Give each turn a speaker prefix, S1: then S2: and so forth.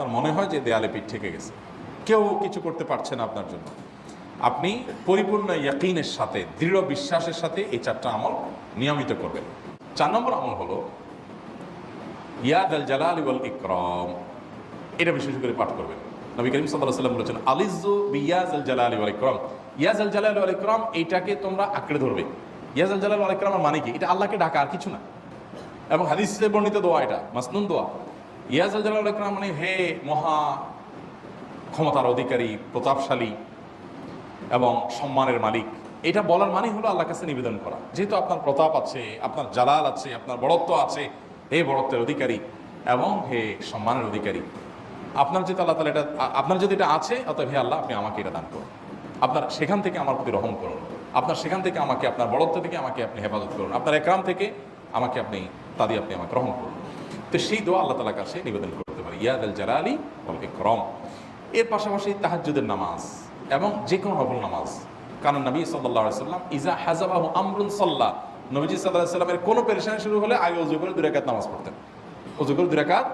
S1: তার মনে হয় যে দেয়ালে পিঠ থেকে গেছে। কেউ কিছু করতে পারছে না আপনার জন্য। আপনি পরিপূর্ণ ইয়াকিনের সাথে, দৃঢ় বিশ্বাসের সাথে এই চারটা আমল নিয়মিত করবেন। চার নম্বর আমল হলো ইয়াদ আল জালাল ইকরম। এটা বিশেষ করে পাঠ করবেন। নবী করিম সাল্লাহ সাল্লাম বলেছেন আলিজু বিয়াজ আল জালাল ওয়াল ইকরম। ইয়াজ আল জালাল ওয়াল ইকরম, এইটাকে তোমরা আঁকড়ে ধরবে। ইয়াজ আল জালাল ওয়াল ইকরমের মানে কি? এটা আল্লাহকে ডাকা আর কিছু না। এবং হাদিসে বর্ণিত দোয়া এটা, মাসনুন দোয়া। ইয়াজ আল জালাল ইকরাম মানে হে মহা ক্ষমতার অধিকারী, প্রতাপশালী এবং সম্মানের মালিক। এটা বলার মানে হলো আল্লাহর কাছে নিবেদন করা। যেহেতু আপনার প্রতাপ আছে, আপনার জালাল আছে, আপনার বড়ত্ব আছে, হে বড়ত্বের অধিকারী এবং হে সম্মানের অধিকারী। আপনার যদি আল্লাহ তালা এটা, আপনার যদি এটা আছে, অতএব হে আল্লাহ, আপনি আমাকে এটা দান করুন। আপনার সেখান থেকে আমার প্রতি রহম করুন। আপনার সেখান থেকে আমাকে, আপনার বড়ত্ব থেকে আমাকে আপনি হেফাজত করুন। আপনার একরাম থেকে আমাকে আপনি তাদি আপনি আমাকে রহম করুন। তো সেই দোয়া আল্লাহ তালার কাছে নিবেদন করতে পারি। ইয়াদ আল জালালি ওয়াল ইকরম। এর পাশাপাশি তাহাজুদের নামাজ এবং যে কোনো নফল নামাজ। কারণ নবী সাল্লাহ সাল্লাম, ইজা হাজাবাহু আমরুন সাল্লাহ নবীজি সাল্লাহ সাল্লামের কোনো পেরেশানি শুরু হলে আগে অজু করে দুরাকাত নামাজ পড়তেন। অজু করে দুরাকাত